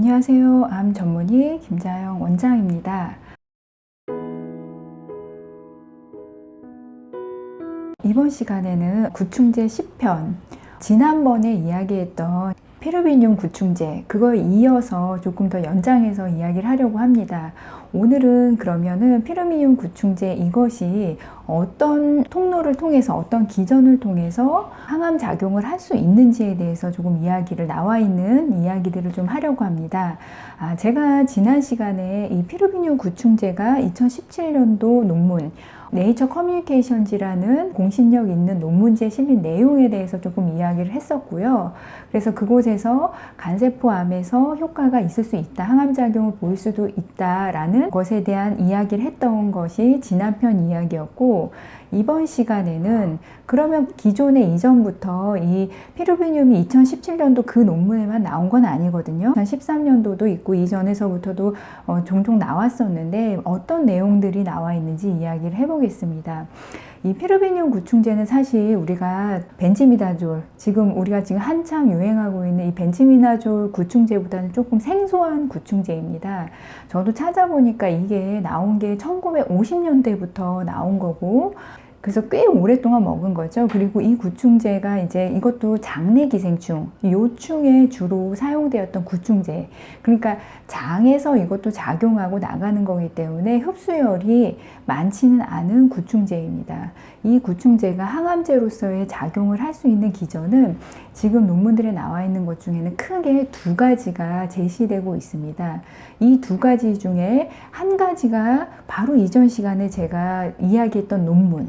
안녕하세요. 암 전문의 김자영 원장입니다. 이번 시간에는 구충제 10편, 지난번에 이야기했던 피르비늄 구충제, 그걸 이어서 조금 더 연장해서 이야기를 하려고 합니다. 오늘은 그러면은 피르미늄 구충제 이것이 어떤 통로를 통해서 어떤 기전을 통해서 항암 작용을 할 수 있는지에 대해서 조금 이야기를 나와 있는 이야기들을 좀 하려고 합니다. 아, 제가 지난 시간에 이 피르미늄 구충제가 2017년도 논문 네이처 커뮤니케이션지라는 공신력 있는 논문지에 실린 내용에 대해서 조금 이야기를 했었고요. 그래서 그곳에 서 간세포암에서 효과가 있을 수 있다, 항암작용을 보일 수도 있다라는 것에 대한 이야기를 했던 것이 지난 편 이야기였고, 이번 시간에는 그러면 기존에 이전부터 이 피루비늄이 2017년도 그 논문에만 나온 건 아니거든요. 2013년도도 있고 이전에서부터도 어, 종종 나왔었는데 어떤 내용들이 나와 있는지 이야기를 해보겠습니다. 이 피르비늄 구충제는 사실 우리가 벤지미다졸 지금 우리가 지금 한창 유행하고 있는 이 벤지미다졸 구충제보다는 조금 생소한 구충제입니다. 저도 찾아보니까 이게 나온 게 1950년대부터 나온 거고 그래서 꽤 오랫동안 먹은 거죠. 그리고 이 구충제가 이제 이것도 장내 기생충, 요충에 주로 사용되었던 구충제. 그러니까 장에서 이것도 작용하고 나가는 거기 때문에 흡수열이 많지는 않은 구충제입니다. 이 구충제가 항암제로서의 작용을 할 수 있는 기전은 지금 논문들에 나와 있는 것 중에는 크게 두 가지가 제시되고 있습니다. 이 두 가지 중에 한 가지가 바로 이전 시간에 제가 이야기했던 논문.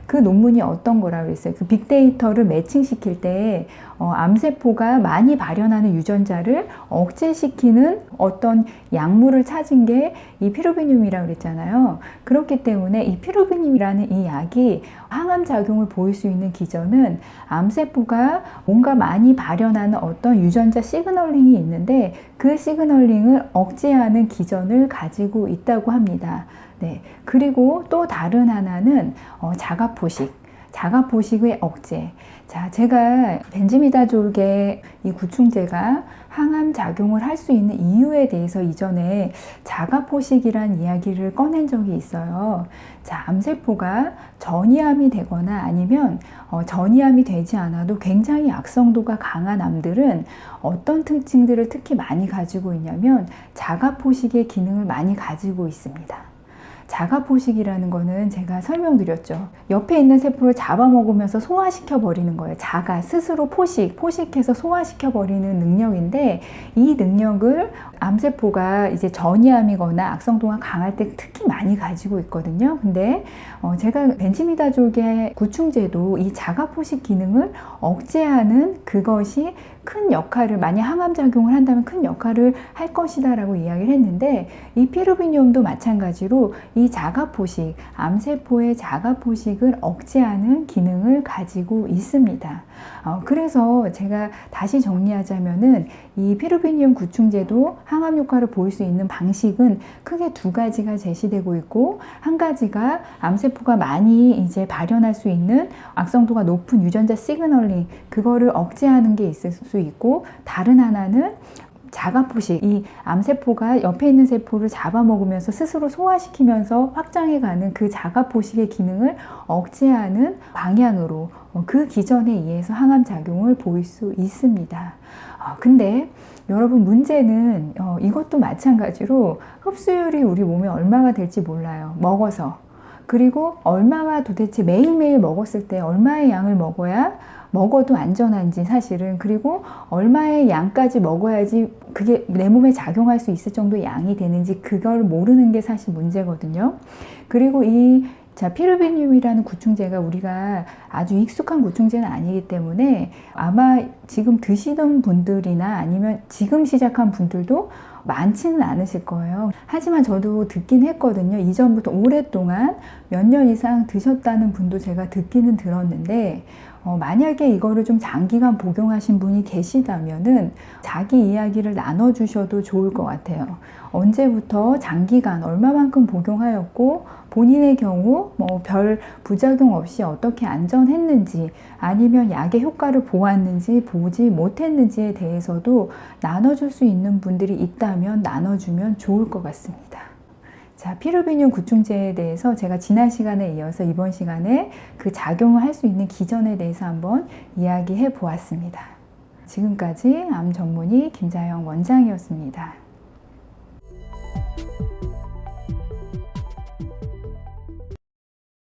그 논문이 어떤 거라고 그랬어요. 그 빅데이터를 매칭시킬 때 어, 암세포가 많이 발현하는 유전자를 억제시키는 어떤 약물을 찾은 게 이 피로비늄이라고 그랬잖아요. 그렇기 때문에 이 피로비늄이라는 이 약이 항암 작용을 보일 수 있는 기전은 암세포가 뭔가 많이 발현하는 어떤 유전자 시그널링이 있는데 그 시그널링을 억제하는 기전을 가지고 있다고 합니다. 네. 그리고 또 다른 하나는 어, 자가 포식. 자가포식의 억제. 자, 제가 벤지미다졸계 이 구충제가 항암 작용을 할 수 있는 이유에 대해서 이전에 자가포식이란 이야기를 꺼낸 적이 있어요. 자, 암세포가 전이암이 되거나 아니면 어, 전이암이 되지 않아도 굉장히 악성도가 강한 암들은 어떤 특징들을 특히 많이 가지고 있냐면 자가포식의 기능을 많이 가지고 있습니다. 자가포식이라는 거는 제가 설명드렸죠. 옆에 있는 세포를 잡아먹으면서 소화시켜 버리는 거예요. 자가 스스로 포식, 포식해서 소화시켜 버리는 능력인데 이 능력을 암세포가 이제 전이암이거나 악성도가 강할 때 특히 많이 가지고 있거든요. 근데 어 제가 벤치미다졸계 구충제도 이 자가포식 기능을 억제하는 그것이 큰 역할을 만약 항암 작용을 한다면 큰 역할을 할 것이다 라고 이야기를 했는데 이 피루비늄도 마찬가지로 이 자가포식 암세포의 자가포식을 억제하는 기능을 가지고 있습니다. 어, 그래서 제가 다시 정리하자면은 이 피루 비늄 구충제도 항암 효과를 보일 수 있는 방식은 크게 두 가지가 제시되고 있고 한 가지가 암세포가 많이 이제 발현할 수 있는 악성도가 높은 유전자 시그널링 그거를 억제하는 게 있을 수 있고 다른 하나는 자가포식, 이 암세포가 옆에 있는 세포를 잡아먹으면서 스스로 소화시키면서 확장해가는 그 자가포식의 기능을 억제하는 방향으로 어, 그 기전에 의해서 항암 작용을 보일 수 있습니다. 어, 근데 여러분 문제는 어, 이것도 마찬가지로 흡수율이 우리 몸에 얼마가 될지 몰라요. 먹어서. 그리고 얼마가 도대체 매일매일 먹었을 때 얼마의 양을 먹어야 먹어도 안전한지 사실은 그리고 얼마의 양까지 먹어야지 그게 내 몸에 작용할 수 있을 정도의 양이 되는지 그걸 모르는 게 사실 문제거든요. 그리고 이 자, 피르비늄이라는 구충제가 우리가 아주 익숙한 구충제는 아니기 때문에 아마 지금 드시던 분들이나 아니면 지금 시작한 분들도 많지는 않으실 거예요. 하지만 저도 듣긴 했거든요. 이전부터 오랫동안 몇 년 이상 드셨다는 분도 제가 듣기는 들었는데, 어, 만약에 이거를 좀 장기간 복용하신 분이 계시다면은 자기 이야기를 나눠주셔도 좋을 것 같아요. 언제부터 장기간 얼마만큼 복용하였고 본인의 경우 뭐 별 부작용 없이 어떻게 안전했는지 아니면 약의 효과를 보았는지 보지 못했는지에 대해서도 나눠줄 수 있는 분들이 있다 면 나눠주면 좋을 것 같습니다. 자, 피루비늄 구충제에 대해서 제가 지난 시간에 이어서 이번 시간에 그 작용을 할 수 있는 기전에 대해서 한번 이야기해 보았습니다. 지금까지 암 전문의 김자영 원장이었습니다.